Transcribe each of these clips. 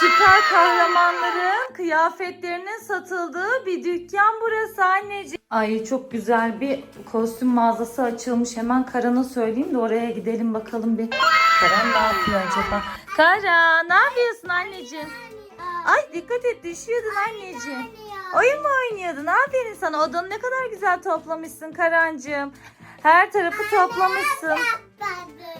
Süper kahramanların kıyafetlerinin satıldığı bir dükkan burası anneciğim. Ay çok güzel bir kostüm mağazası açılmış. Hemen Karan'a söyleyeyim de oraya gidelim bakalım bir. Karan ne yapıyor acaba? Karan ne yapıyorsun anneciğim? Ay dikkat et düşüyordun anneciğim. Oyun mu oynuyordun? Aferin sana. Odanı ne kadar güzel toplamışsın Karancığım. Her tarafı toplamışsın.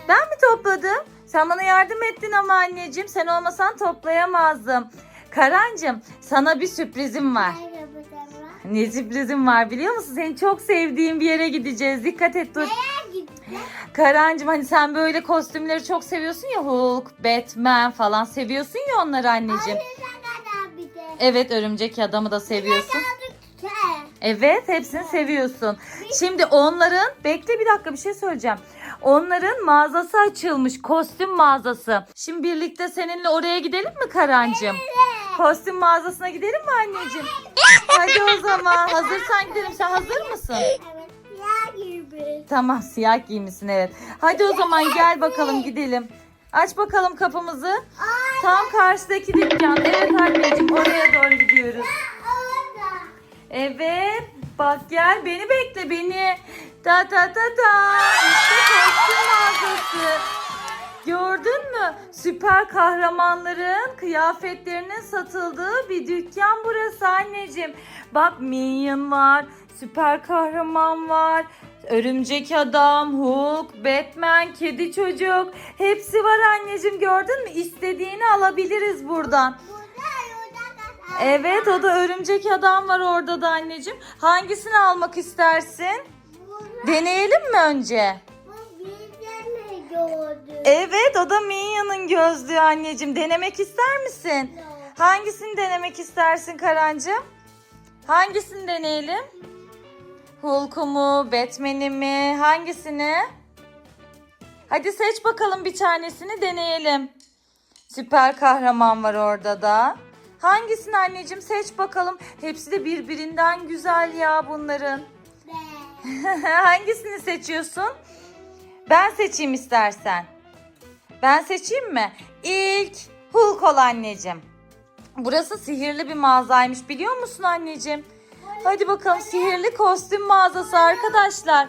Ben mi topladım? Sen bana yardım ettin ama anneciğim. Sen olmasan toplayamazdım. Karancığım sana bir sürprizim var. Ne sürprizim var biliyor musun? Seni çok sevdiğim bir yere gideceğiz. Dikkat et dur. Karancığım hani sen böyle kostümleri çok seviyorsun ya Hulk, Batman falan seviyorsun ya onları anneciğim. Evet örümcek adamı da seviyorsun. Evet hepsini seviyorsun. Şimdi onların bekle bir dakika bir şey söyleyeceğim. Onların mağazası açılmış kostüm mağazası. Şimdi birlikte seninle oraya gidelim mi Karancığım? Kostüm mağazasına gidelim mi anneciğim? Hadi o zaman hazırsan gidelim. Sen hazır mısın? Tamam siyah giymişsin evet. Hadi o zaman gel bakalım gidelim. Aç bakalım kapımızı. Tam karşıdaki dükkan. Evet anneciğim oraya doğru gidiyoruz. Evet. Bak gel beni bekle beni. Ta ta ta ta. İşte kostüm mağazası. Gördün mü? Süper kahramanların kıyafetlerinin satıldığı bir dükkan burası anneciğim. Bak Minion var, süper kahraman var, örümcek adam, Hulk, Batman, kedi çocuk. Hepsi var anneciğim gördün mü? İstediğini alabiliriz buradan. Evet o da örümcek adam var orada da anneciğim. Hangisini almak istersin? Deneyelim mi önce? Evet o da Minion'un gözlüğü anneciğim. Denemek ister misin? Hangisini denemek istersin Karancığım? Hangisini deneyelim? Hulk'u mu, Batman'i mi? Hangisini? Hadi seç bakalım bir tanesini deneyelim. Süper kahraman var orada da. Hangisini anneciğim seç bakalım. Hepsi de birbirinden güzel ya bunların. Hangisini seçiyorsun? Ben seçeyim istersen. Ben seçeyim mi? İlk Hulk ol anneciğim. Burası sihirli bir mağazaymış biliyor musun anneciğim? Hadi bakalım sihirli kostüm mağazası arkadaşlar.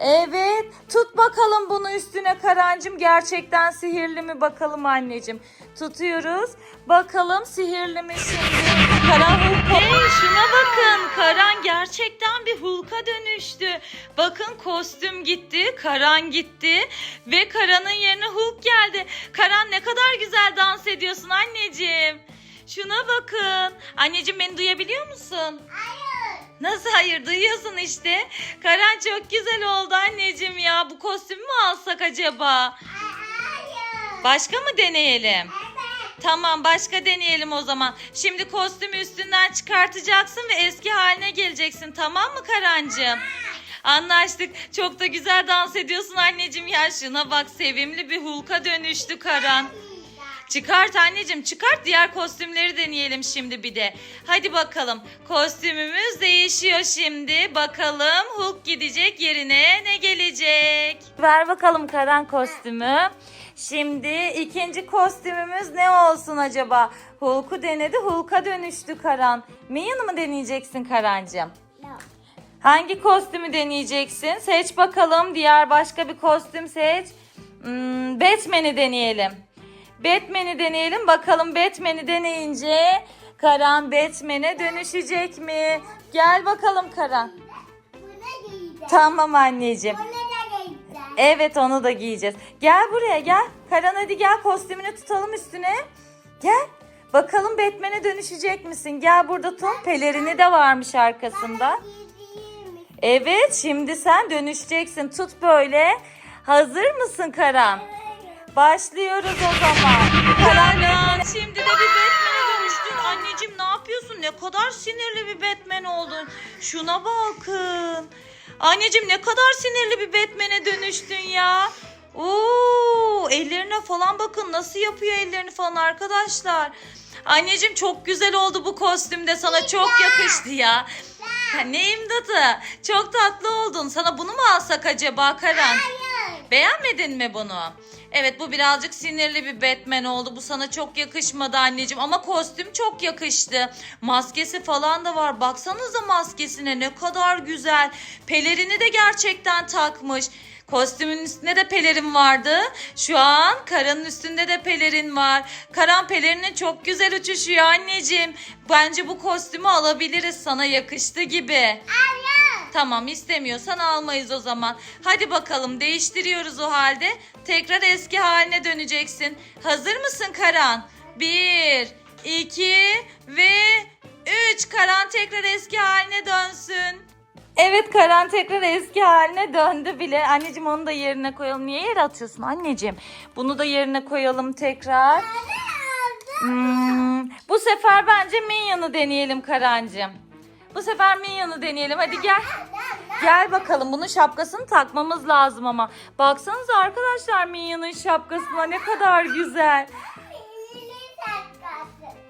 Evet tut bakalım bunu üstüne Karancım gerçekten sihirli mi bakalım anneciğim. Tutuyoruz. Bakalım sihirli mi şimdi? Karan Hulk. Hey şuna bakın. Karan gerçekten bir Hulk'a dönüştü. Bakın kostüm gitti, Karan gitti ve Karan'ın yerine Hulk geldi. Karan ne kadar güzel dans ediyorsun anneciğim. Şuna bakın. Anneciğim beni duyabiliyor musun? Nasıl hayır duyuyorsun işte. Karan çok güzel oldu anneciğim ya. Bu kostümü mü alsak acaba? Başka mı deneyelim? Tamam başka deneyelim o zaman. Şimdi kostümü üstünden çıkartacaksın ve eski haline geleceksin tamam mı Karancığım? Anlaştık. Çok da güzel dans ediyorsun anneciğim ya. Şuna bak sevimli bir Hulk'a dönüştü Karan. Çıkart anneciğim çıkart diğer kostümleri deneyelim şimdi bir de. Hadi bakalım kostümümüz değişiyor şimdi. Bakalım Hulk gidecek yerine ne gelecek? Ver bakalım Karan kostümü. Şimdi ikinci kostümümüz ne olsun acaba? Hulk'u denedi Hulk'a dönüştü Karan. Minion'u mu deneyeceksin Karancığım? Hangi kostümü deneyeceksin? Seç bakalım. Diğer başka bir kostüm seç. Hmm, Batman'i deneyelim. Batman'i deneyelim. Bakalım Batman'i deneyince Karan Batman'e dönüşecek mi? Gel bakalım Karan. Tamam anneciğim. Evet onu da giyeceğiz. Gel buraya gel. Karan hadi gel kostümünü tutalım üstüne. Gel. Bakalım Batman'e dönüşecek misin? Gel burada tut. Pelerini de varmış arkasında. Evet şimdi sen dönüşeceksin. Tut böyle. Hazır mısın Karan? Başlıyoruz o zaman. Karan şimdi de bir Batman'e dönüştün. Anneciğim ne yapıyorsun? Ne kadar sinirli bir Batman oldun. Şuna bakın. Anneciğim ne kadar sinirli bir Batman'e dönüştün ya. Oo, ellerine falan bakın nasıl yapıyor ellerini falan arkadaşlar. Anneciğim çok güzel oldu bu kostümde sana çok yakıştı ya. Ha, ne imdatı? Çok tatlı oldun. Sana bunu mu alsak acaba Karan? Beğenmedin mi bunu? Evet bu birazcık sinirli bir Batman oldu. Bu sana çok yakışmadı anneciğim ama kostüm çok yakıştı. Maskesi falan da var. Baksanıza maskesine ne kadar güzel. Pelerini de gerçekten takmış. Kostümün üstünde de pelerin vardı. Şu an Karan'ın üstünde de pelerin var. Karan pelerinin çok güzel uçuşuyor anneciğim. Bence bu kostümü alabiliriz. Sana yakıştı gibi. Tamam istemiyorsan almayız o zaman. Hadi bakalım değiştiriyoruz o halde. Tekrar eski haline döneceksin. Hazır mısın Karan? Bir, iki ve üç. Karan tekrar eski haline dönsün. Evet Karan tekrar eski haline döndü bile. Anneciğim onu da yerine koyalım. Niye yere atıyorsun anneciğim? Bunu da yerine koyalım tekrar. Hmm, bu sefer bence Minyon'u deneyelim Karancığım. Bu sefer Minyon'u deneyelim. Hadi gel. Gel bakalım. Bunun şapkasını takmamız lazım ama. Baksanıza arkadaşlar Minyon'un şapkasına ne kadar güzel.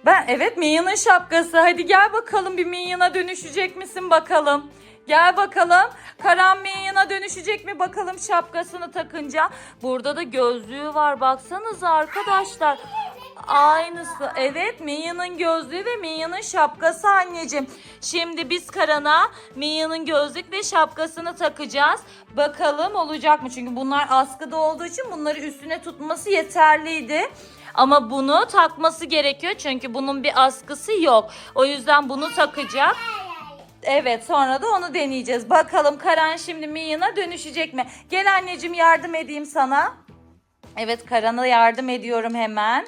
Ben evet Minyon'un şapkası. Hadi gel bakalım bir Minyon'a dönüşecek misin bakalım. Gel bakalım. Karan Minyon'a dönüşecek mi bakalım şapkasını takınca. Burada da gözlüğü var. Baksanıza arkadaşlar. Aynısı. Evet Minyon'un gözlüğü ve Minyon'un şapkası anneciğim. Şimdi biz Karan'a Minyon'un gözlük ve şapkasını takacağız. Bakalım olacak mı? Çünkü bunlar askıda olduğu için bunları üstüne tutması yeterliydi. Ama bunu takması gerekiyor çünkü bunun bir askısı yok. O yüzden bunu takacak. Evet sonra da onu deneyeceğiz. Bakalım Karan şimdi Minyon'a dönüşecek mi? Gel anneciğim yardım edeyim sana. Evet Karan'a yardım ediyorum hemen.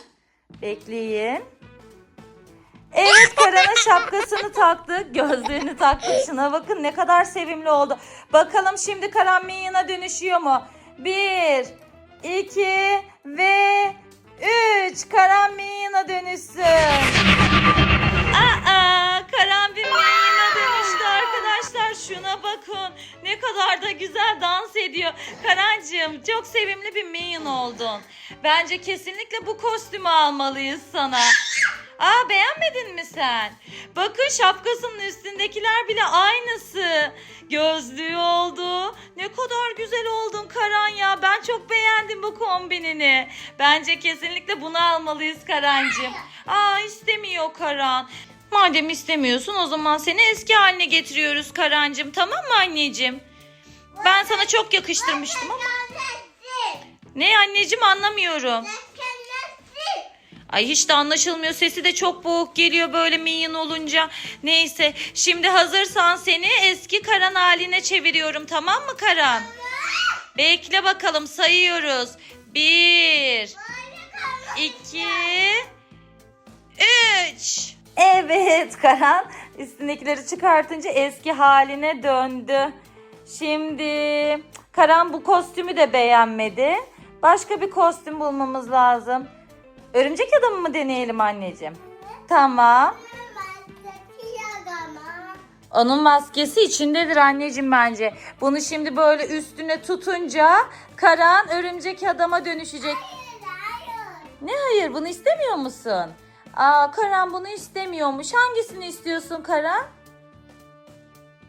Bekleyin. Evet Karan'a şapkasını taktı. Gözlüğünü taktı. Şuna bakın ne kadar sevimli oldu. Bakalım şimdi Karan Minyon'a dönüşüyor mu? Bir, iki ve üç. Karan Minyon'a dönüşsün. Aa, Karan bir arkadaşlar. Şuna bakın. Ne kadar da güzel dans ediyor. Karancığım çok sevimli bir Minion oldun. Bence kesinlikle bu kostümü almalıyız sana. Aa beğenmedin mi sen? Bakın şapkasının üstündekiler bile aynısı. Gözlüğü oldu. Ne kadar güzel oldun Karan ya. Ben çok beğendim bu kombinini. Bence kesinlikle bunu almalıyız Karancığım. Aa istemiyor Karan. Madem istemiyorsun o zaman seni eski haline getiriyoruz Karancığım. Tamam mı anneciğim? Ben sana çok yakıştırmıştım ama. Ne anneciğim anlamıyorum. Ay hiç de anlaşılmıyor. Sesi de çok boğuk geliyor böyle minyon olunca. Neyse şimdi hazırsan seni eski Karan haline çeviriyorum tamam mı Karan? Bekle bakalım sayıyoruz. Bir, iki, üç. Evet Karan üstündekileri çıkartınca eski haline döndü. Şimdi Karan bu kostümü de beğenmedi. Başka bir kostüm bulmamız lazım. Örümcek adamı mı deneyelim anneciğim? Tamam. Onun maskesi içindedir anneciğim bence. Bunu şimdi böyle üstüne tutunca Karan örümcek adama dönüşecek. Ne hayır bunu istemiyor musun? Aa Karan bunu istemiyormuş. Hangisini istiyorsun Karan?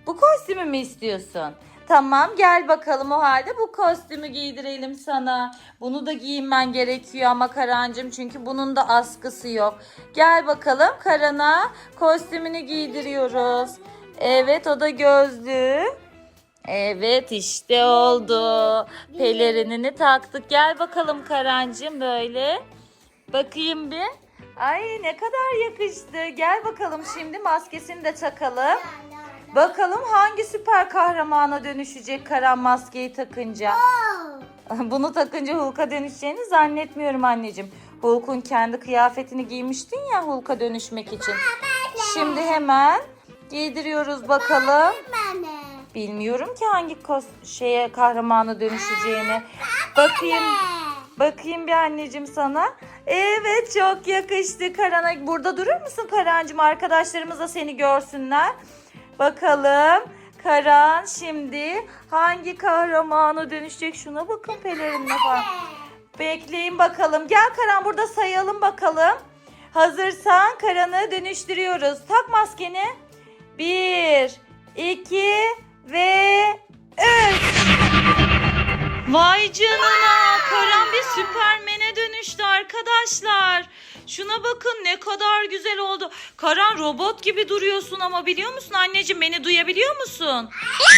Bu kostümü mü istiyorsun? Tamam gel bakalım o halde bu kostümü giydirelim sana. Bunu da giyinmen gerekiyor ama Karancığım çünkü bunun da askısı yok. Gel bakalım Karan'a kostümünü giydiriyoruz. Evet o da gözlüğü. Evet işte oldu. Pelerinini taktık. Gel bakalım Karancığım böyle. Bakayım bir. Ay ne kadar yakıştı. Gel bakalım şimdi maskesini de takalım. Bakalım hangi süper kahramana dönüşecek Karan maskeyi takınca. Bunu takınca Hulk'a dönüşeceğini zannetmiyorum anneciğim. Hulk'un kendi kıyafetini giymiştin ya Hulk'a dönüşmek için. Şimdi hemen giydiriyoruz bakalım. Bilmiyorum ki hangi şeye kahramana dönüşeceğini. Bakayım. Bakayım bir anneciğim sana. Evet çok yakıştı Karan'a. Burada durur musun Karancığım? Arkadaşlarımız da seni görsünler. Bakalım Karan şimdi hangi kahramana dönüşecek? Şuna bakın pelerinle falan. Bekleyin bakalım. Gel Karan burada sayalım bakalım. Hazırsan Karan'ı dönüştürüyoruz. Tak maskeni. Bir, iki ve üç. Vay canına. Süpermen'e dönüştü arkadaşlar. Şuna bakın ne kadar güzel oldu. Karan robot gibi duruyorsun ama biliyor musun anneciğim beni duyabiliyor musun?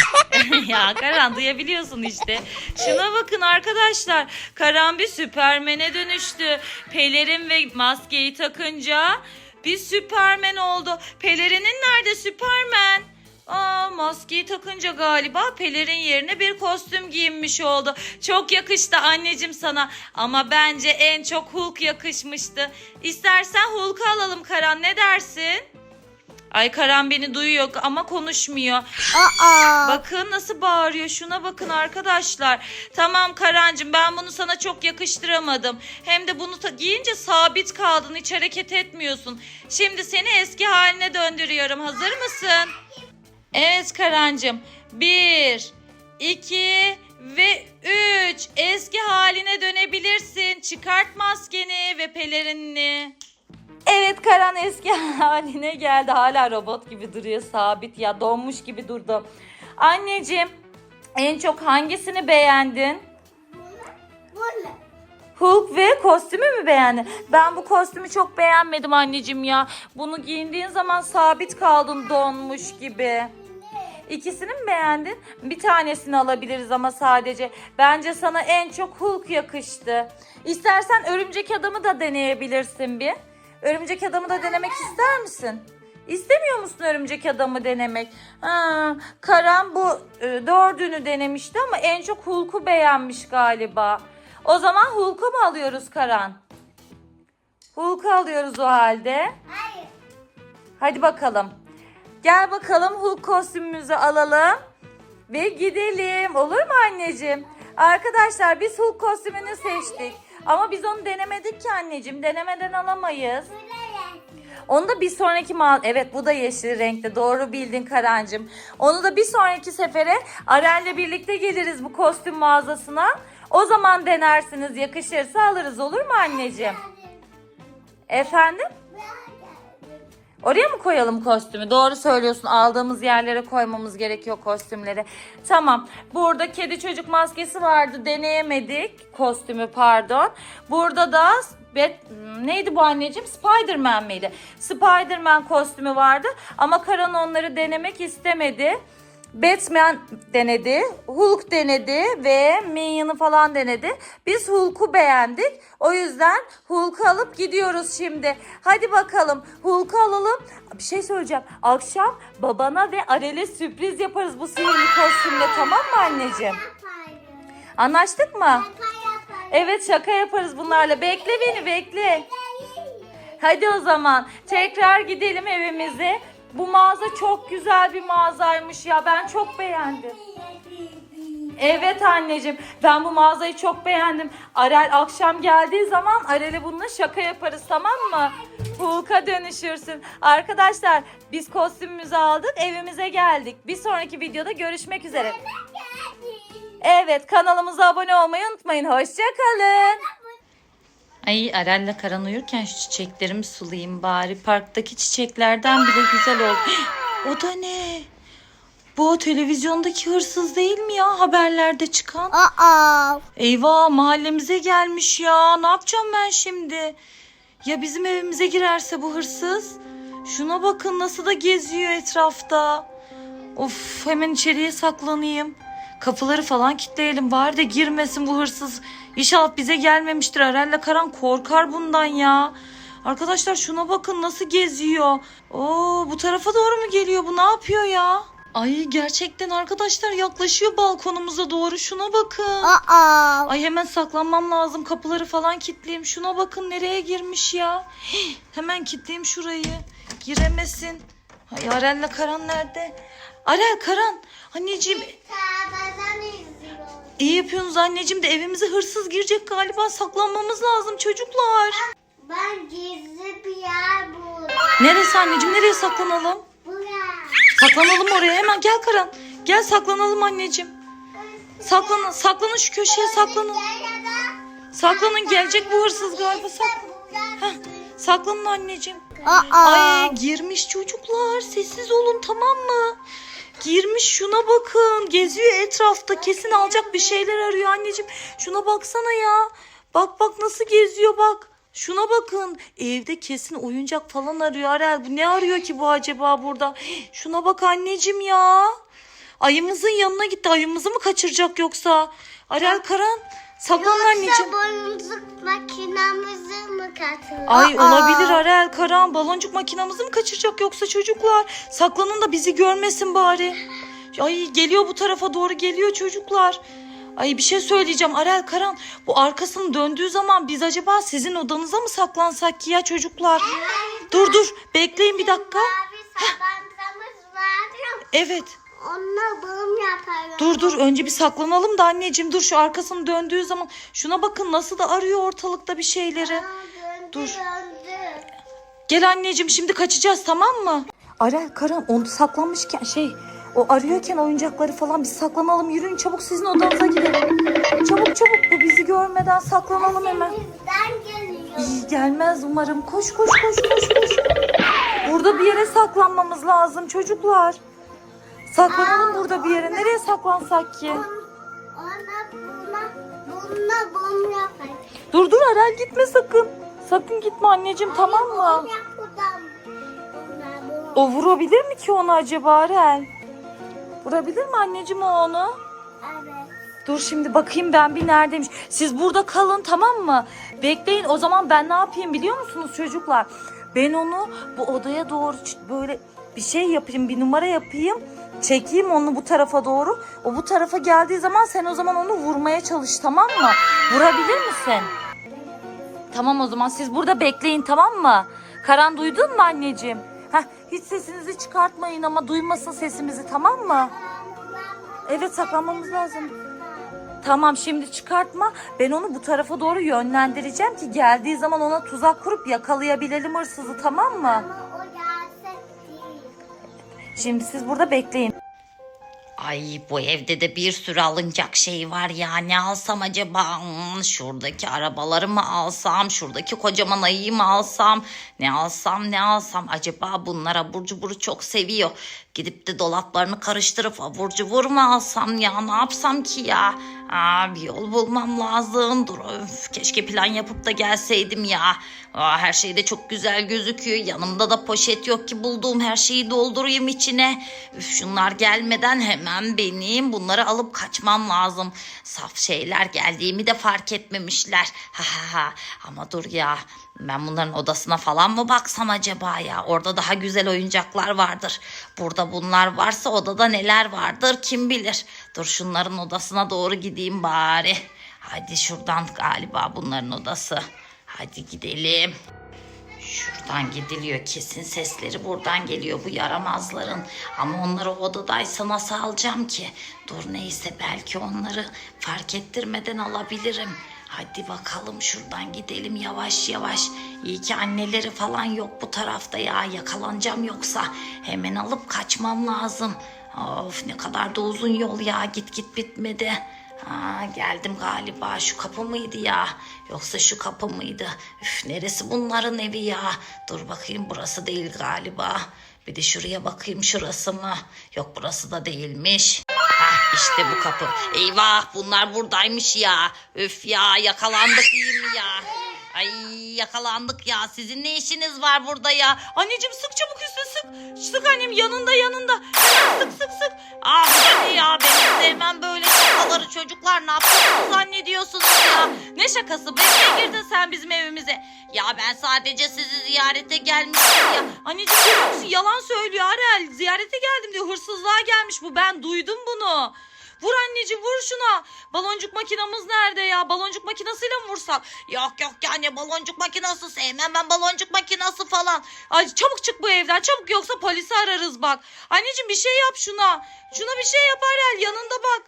ya Karan duyabiliyorsun işte. Şuna bakın arkadaşlar. Karan bir Süpermen'e dönüştü. Pelerin ve maskeyi takınca bir Süpermen oldu. Pelerinin nerede Süpermen? Aa, maskeyi takınca galiba pelerin yerine bir kostüm giyinmiş oldu. Çok yakıştı anneciğim sana. Ama bence en çok Hulk yakışmıştı. İstersen Hulk'u alalım Karan ne dersin? Ay Karan beni duyuyor ama konuşmuyor. Aa. Bakın nasıl bağırıyor. Şuna bakın arkadaşlar. Tamam Karancığım ben bunu sana çok yakıştıramadım. Hem de bunu giyince sabit kaldın. Hiç hareket etmiyorsun. Şimdi seni eski haline döndürüyorum. Hazır mısın? Evet Karancığım. Bir, iki ve üç. Eski haline dönebilirsin. Çıkart maskeni ve pelerinini. Evet Karan eski haline geldi. Hala robot gibi duruyor sabit ya donmuş gibi durdu. Anneciğim en çok hangisini beğendin? Böyle. Hulk ve kostümü mü beğendin? Ben bu kostümü çok beğenmedim anneciğim ya. Bunu giyindiğin zaman sabit kaldın donmuş gibi. İkisini mi beğendin? Bir tanesini alabiliriz ama sadece. Bence sana en çok Hulk yakıştı. İstersen örümcek adamı da deneyebilirsin bir. Örümcek adamı da denemek ister misin? İstemiyor musun örümcek adamı denemek? Ha, Karan bu e, dördünü denemişti ama en çok Hulk'u beğenmiş galiba. O zaman Hulk'u mu alıyoruz Karan? Hulk'u alıyoruz o halde. Hayır. Hadi bakalım. Gel bakalım Hulk kostümümüzü alalım ve gidelim. Olur mu anneciğim? Arkadaşlar biz Hulk kostümünü seçtik. Ama biz onu denemedik ki anneciğim. Denemeden alamayız. Onu da bir sonraki mal... Evet bu da yeşil renkte. Doğru bildin Karancığım. Onu da bir sonraki sefere Arel'le birlikte geliriz bu kostüm mağazasına. O zaman denersiniz. Yakışırsa alırız olur mu anneciğim? Efendim? Oraya mı koyalım kostümü? Doğru söylüyorsun. Aldığımız yerlere koymamız gerekiyor kostümleri. Tamam. Burada kedi çocuk maskesi vardı. Deneyemedik. Kostümü pardon. Burada da Bet, neydi bu anneciğim? Spider-Man miydi? Spider-Man kostümü vardı. Ama Karan onları denemek istemedi. Batman denedi, Hulk denedi ve Minion'ı falan denedi. Biz Hulk'u beğendik. O yüzden Hulk'u alıp gidiyoruz şimdi. Hadi bakalım Hulk'u alalım. Bir şey söyleyeceğim. Akşam babana ve Arel'e sürpriz yaparız bu sihirli kostümle tamam mı anneciğim? Anlaştık mı? Evet şaka yaparız bunlarla. Bekle beni bekle. Hadi o zaman tekrar gidelim evimize. Bu mağaza çok güzel bir mağazaymış ya. Ben çok beğendim. Evet anneciğim ben bu mağazayı çok beğendim. Arel akşam geldiği zaman Arel'e bununla şaka yaparız tamam mı? Hulk'a dönüşürsün. Arkadaşlar biz kostümümüzü aldık evimize geldik. Bir sonraki videoda görüşmek üzere. Evet kanalımıza abone olmayı unutmayın. Hoşçakalın. Ay Arel'le Karan uyurken şu çiçeklerimi sulayayım bari. Parktaki çiçeklerden bile güzel oldu. o da ne? Bu o televizyondaki hırsız değil mi ya haberlerde çıkan? Aa. Eyvah mahallemize gelmiş ya. Ne yapacağım ben şimdi? Ya bizim evimize girerse bu hırsız? Şuna bakın nasıl da geziyor etrafta. Of hemen içeriye saklanayım. Kapıları falan kilitleyelim bari de girmesin bu hırsız. İnşallah bize gelmemiştir. Arel'le Karan korkar bundan ya. Arkadaşlar şuna bakın nasıl geziyor. Oo bu tarafa doğru mu geliyor bu ne yapıyor ya? Ay gerçekten arkadaşlar yaklaşıyor balkonumuza doğru şuna bakın. Aa. Ay hemen saklanmam lazım. Kapıları falan kilitleyeyim. Şuna bakın nereye girmiş ya. Hemen kilitleyeyim şurayı. Giremesin. Ay Arel'le Karan nerede? Arel Karan. Anneciğim izliyor. İyi yapıyorsunuz anneciğim de evimize hırsız girecek galiba. Saklanmamız lazım çocuklar. Ben gizli bir yer buldum. Neresi anneciğim? Nereye saklanalım? Buraya. Saklanalım oraya hemen. Gel Karan. Gel saklanalım anneciğim. Saklanın, saklanın şu köşeye saklanın. Saklanın gelecek bu hırsız galiba. Saklanın. Heh, saklanın anneciğim. Aa. Ay girmiş çocuklar sessiz olun tamam mı? Girmiş şuna bakın geziyor etrafta kesin alacak bir şeyler arıyor anneciğim. Şuna baksana ya. Bak bak nasıl geziyor bak. Şuna bakın. Evde kesin oyuncak falan arıyor Arel. Bu ne arıyor ki bu acaba burada? Şuna bak anneciğim ya. Ayımızın yanına gitti. Ayımızı mı kaçıracak yoksa? Arel Karan saklan Yoksa anneciğim. boncuk makinamızı mı katılır? Ay olabilir Arel Karan baloncuk makinamızı mı kaçıracak yoksa çocuklar? Saklanın da bizi görmesin bari. Ay geliyor bu tarafa doğru geliyor çocuklar. Ay bir şey söyleyeceğim Arel Karan. Bu arkasını döndüğü zaman biz acaba sizin odanıza mı saklansak ki ya çocuklar? Dur dur bekleyin bir dakika. Mavi sabantamız var. Evet Onunla bağım yaparlar. dur dur önce bir saklanalım da anneciğim dur şu arkasını döndüğü zaman. Şuna bakın nasıl da arıyor ortalıkta bir şeyleri. Aa, döndü, Dur. döndü. Gel anneciğim şimdi kaçacağız tamam mı? Arel Karan onu saklanmışken şey o arıyorken oyuncakları falan biz saklanalım yürüyün çabuk sizin odanıza gidelim. Çabuk çabuk bu bizi görmeden saklanalım hemen. Bizden geliyor. İyi gelmez umarım koş koş koş koş koş. Burada bir yere saklanmamız lazım çocuklar. Saklanalım burada bir yere nereye saklansak ki? Ona buna bununla bom yapar. Dur dur Arel gitme sakın. Sakın gitme anneciğim tamam mı? O vurabilir mi ki onu acaba Arel? Vurabilir mi anneciğim o onu? Evet. Dur şimdi bakayım ben bir neredeymiş. Siz burada kalın tamam mı? Bekleyin o zaman ben ne yapayım biliyor musunuz çocuklar? Ben onu bu odaya doğru ç- böyle bir şey yapayım bir numara yapayım. Çekeyim onu bu tarafa doğru. O bu tarafa geldiği zaman sen o zaman onu vurmaya çalış tamam mı? Vurabilir misin? Tamam o zaman siz burada bekleyin tamam mı? Karan duydun mu anneciğim? Heh, hiç sesinizi çıkartmayın ama duymasın sesimizi tamam mı? Evet saklanmamız lazım. Tamam şimdi çıkartma. Ben onu bu tarafa doğru yönlendireceğim ki geldiği zaman ona tuzak kurup yakalayabilelim hırsızı tamam mı? Şimdi siz burada bekleyin. Ay bu evde de bir sürü alınacak şey var ya. Ne alsam acaba? Hmm, şuradaki arabaları mı alsam? Şuradaki kocaman ayıyı mı alsam? Ne alsam ne alsam? Acaba bunlar abur cuburu çok seviyor. Gidip de dolaplarını karıştırıp abur cubur mu alsam ya? Ne yapsam ki ya? Aa, bir yol bulmam lazım. Dur öf, keşke plan yapıp da gelseydim ya. Aa, her şey de çok güzel gözüküyor. Yanımda da poşet yok ki bulduğum her şeyi doldurayım içine. Üf, şunlar gelmeden hemen benim bunları alıp kaçmam lazım. Saf şeyler geldiğimi de fark etmemişler. Ha ha ha. Ama dur ya. Ben bunların odasına falan mı baksam acaba ya? Orada daha güzel oyuncaklar vardır. Burada bunlar varsa odada neler vardır kim bilir. Dur şunların odasına doğru gideyim bari. Hadi şuradan galiba bunların odası. Hadi gidelim. Şuradan gidiliyor kesin sesleri buradan geliyor bu yaramazların. Ama onları odadaysa nasıl alacağım ki? Dur neyse belki onları fark ettirmeden alabilirim. Hadi bakalım şuradan gidelim yavaş yavaş. İyi ki anneleri falan yok bu tarafta ya yakalanacağım yoksa. Hemen alıp kaçmam lazım. Of ne kadar da uzun yol ya git git bitmedi. Ha, geldim galiba şu kapı mıydı ya yoksa şu kapı mıydı Üf, neresi bunların evi ya dur bakayım burası değil galiba bir de şuraya bakayım şurası mı yok burası da değilmiş Hah, işte bu kapı eyvah bunlar buradaymış ya üf ya yakalandık iyi mi ya Ay yakalandık ya. Sizin ne işiniz var burada ya? Anneciğim sık çabuk üstüne sık. Sık annem yanında yanında. Sık sık sık. Aa bu da ne ya? Ben sevmem böyle şakaları çocuklar. Ne yapıyorsunuz zannediyorsunuz ya? Ne şakası? Nereye girdin sen bizim evimize? Ya ben sadece sizi ziyarete gelmiştim ya. Anneciğim görüyor? Yalan söylüyor Arel. Ziyarete geldim diyor. Hırsızlığa gelmiş bu. Ben duydum bunu. Vur anneciğim vur şuna. Baloncuk makinamız nerede ya? Baloncuk makinasıyla mı vursak? Yok yok yani baloncuk makinası sevmem ben baloncuk makinası falan. Ay çabuk çık bu evden. Çabuk yoksa polisi ararız bak. Anneciğim bir şey yap şuna. Şuna bir şey yap Arel. Yanında bak.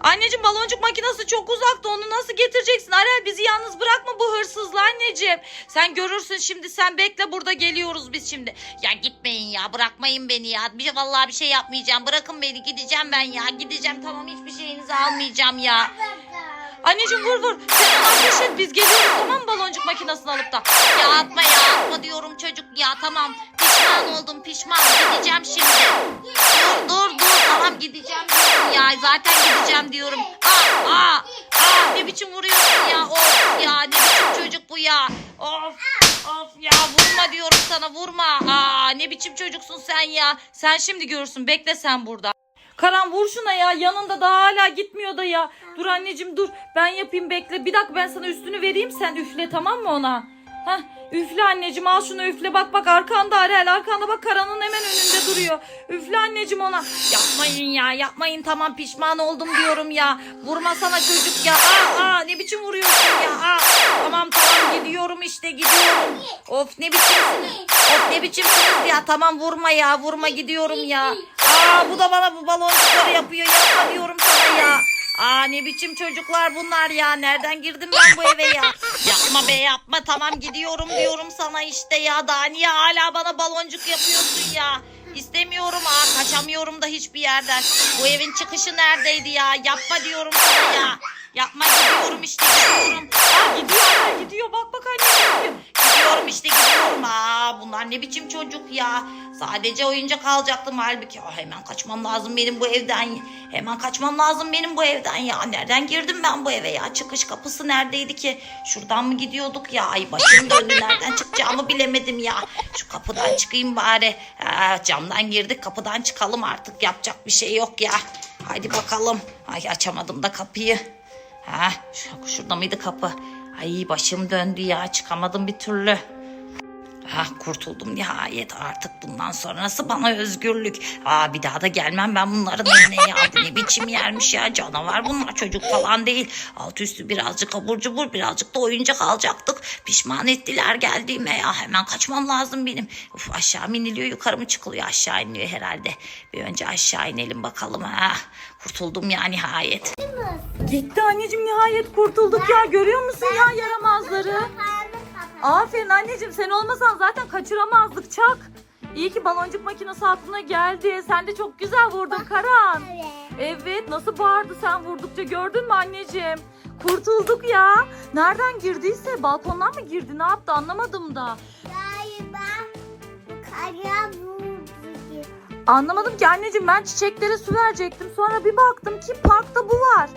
Anneciğim baloncuk makinesi çok uzakta. Onu nasıl getireceksin? Arel bizi yalnız bırakma bu hırsızla anneciğim. Sen görürsün şimdi. Sen bekle burada geliyoruz biz şimdi. Ya gitmeyin ya bırakmayın beni ya. Bir vallahi bir şey yapmayacağım. Bırakın beni gideceğim ben ya. Gideceğim tamam hiçbir şeyinizi almayacağım ya. Anneciğim vur vur. Sen ona ateş et. Biz geliyoruz tamam baloncuk makinesini alıp da. Ya atma ya atma diyorum çocuk ya tamam. Pişman oldum pişman. Gideceğim şimdi. Dur dur dur tamam gideceğim diyorum ya. Zaten gideceğim diyorum. Aa aa aa ne biçim vuruyorsun ya. Of ya ne biçim çocuk bu ya. Of of ya vurma diyorum sana vurma. Aa ne biçim çocuksun sen ya. Sen şimdi görürsün bekle sen burada. Karan vur şuna ya yanında da hala gitmiyor da ya. Dur anneciğim dur ben yapayım bekle. Bir dakika ben sana üstünü vereyim sen üfle tamam mı ona? Heh üfle anneciğim al şunu üfle bak bak arkanda Arel arkanda bak Karan'ın hemen önünde duruyor. Üfle anneciğim ona. Yapmayın ya yapmayın tamam pişman oldum diyorum ya. Vurma sana çocuk ya. Aa, aa ne biçim vuruyorsun ya. Aa, tamam tamam gidiyorum işte gidiyorum. Of ne biçimsiniz. Of ne biçimsiniz ya tamam vurma ya vurma gidiyorum ya. Aa bu da bana bu baloncukları yapıyor yapma diyorum sana ya. Aa ne biçim çocuklar bunlar ya. Nereden girdim ben bu eve ya? Yapma be yapma tamam gidiyorum diyorum sana işte ya. Daha niye hala bana baloncuk yapıyorsun ya? İstemiyorum aa kaçamıyorum da hiçbir yerden. Bu evin çıkışı neredeydi ya? Yapma diyorum sana ya. Yapma gidiyorum işte gidiyorum. Aa gidiyor hala gidiyor bak bak anne gidiyor. Gidiyorum işte gidiyorum. Aa bunlar ne biçim çocuk ya. Sadece oyuncak alacaktım halbuki. Aa, hemen kaçmam lazım benim bu evden. Hemen kaçmam lazım benim bu evden ya. Nereden girdim ben bu eve ya? Çıkış kapısı neredeydi ki? Şuradan mı gidiyorduk ya? Ay başım döndü. Nereden çıkacağımı bilemedim ya. Şu kapıdan çıkayım bari. Ha, camdan girdik kapıdan çıkalım artık. Yapacak bir şey yok ya. Haydi bakalım. Ay açamadım da kapıyı. Şu, şurada mıydı kapı? Ay başım döndü ya çıkamadım bir türlü. Ah kurtuldum nihayet artık bundan sonrası bana özgürlük. Aa bir daha da gelmem ben bunların evine ya. Bu ne biçim yermiş ya canavar bunlar çocuk falan değil. Alt üstü birazcık abur cubur birazcık da oyuncak alacaktık. Pişman ettiler geldiğime ya hemen kaçmam lazım benim. Uf aşağı mı iniliyor yukarı mı çıkılıyor aşağı iniyor herhalde. Bir önce aşağı inelim bakalım ha. Kurtuldum ya nihayet. Gitti anneciğim nihayet kurtulduk ya. Görüyor musun ya yaramazları? Aferin anneciğim sen olmasan zaten kaçıramazdık çak. İyi ki baloncuk makinesi aklına geldi. Sen de çok güzel vurdun Karan. Evet. Evet nasıl bağırdı sen vurdukça gördün mü anneciğim? Kurtulduk ya. Nereden girdiyse balkondan mı girdi ne yaptı anlamadım da. Galiba kara vurdu. Anlamadım ki anneciğim ben çiçeklere su verecektim. Sonra bir baktım ki parkta bu var.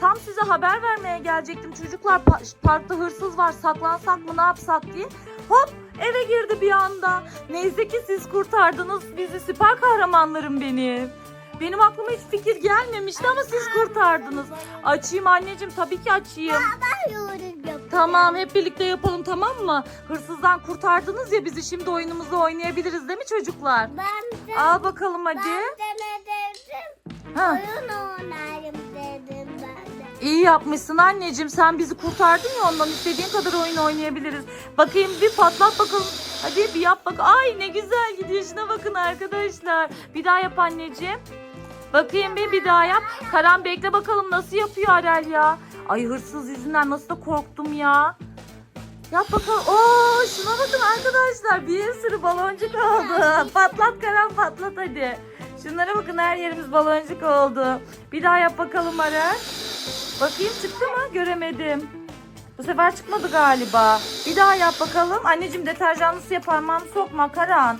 Tam size haber vermeye gelecektim. Çocuklar pa- parkta hırsız var saklansak mı ne yapsak diye. Hop eve girdi bir anda. Neyse ki siz kurtardınız bizi süper kahramanlarım benim. Benim aklıma hiç fikir gelmemişti ama siz kurtardınız. Açayım anneciğim tabii ki açayım. Ben yorum yapıyorum. Tamam hep birlikte yapalım tamam mı? Hırsızdan kurtardınız ya bizi şimdi oyunumuzu oynayabiliriz değil mi çocuklar? Ben de, Al bakalım hadi. ben de ne dedim? Ha. Oyun oynarım. İyi yapmışsın anneciğim. Sen bizi kurtardın ya ondan istediğin kadar oyun oynayabiliriz. Bakayım bir patlat bakalım. Hadi bir yap bak. Ay ne güzel gidiyor. Şuna bakın arkadaşlar. Bir daha yap anneciğim. Bakayım bir bir daha yap. Karan bekle bakalım nasıl yapıyor Arel ya. Ay hırsız yüzünden nasıl da korktum ya. Yap bakalım. Oo şuna bakın arkadaşlar. Bir sürü baloncuk oldu. Patlat Karan patlat hadi. Şunlara bakın her yerimiz baloncuk oldu. Bir daha yap bakalım Arel. Bakayım çıktı mı? Göremedim. Bu sefer çıkmadı galiba. Bir daha yap bakalım. Anneciğim deterjanlı suya parmağını sokma Karan.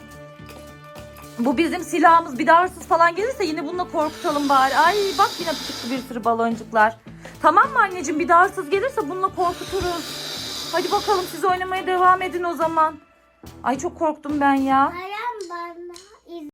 Bu bizim silahımız. Bir daha hırsız falan gelirse yine bununla korkutalım bari. Ay bak yine çıktı bir sürü baloncuklar. Tamam mı anneciğim? Bir daha hırsız gelirse bununla korkuturuz. Hadi bakalım siz oynamaya devam edin o zaman. Ay çok korktum ben ya. Kara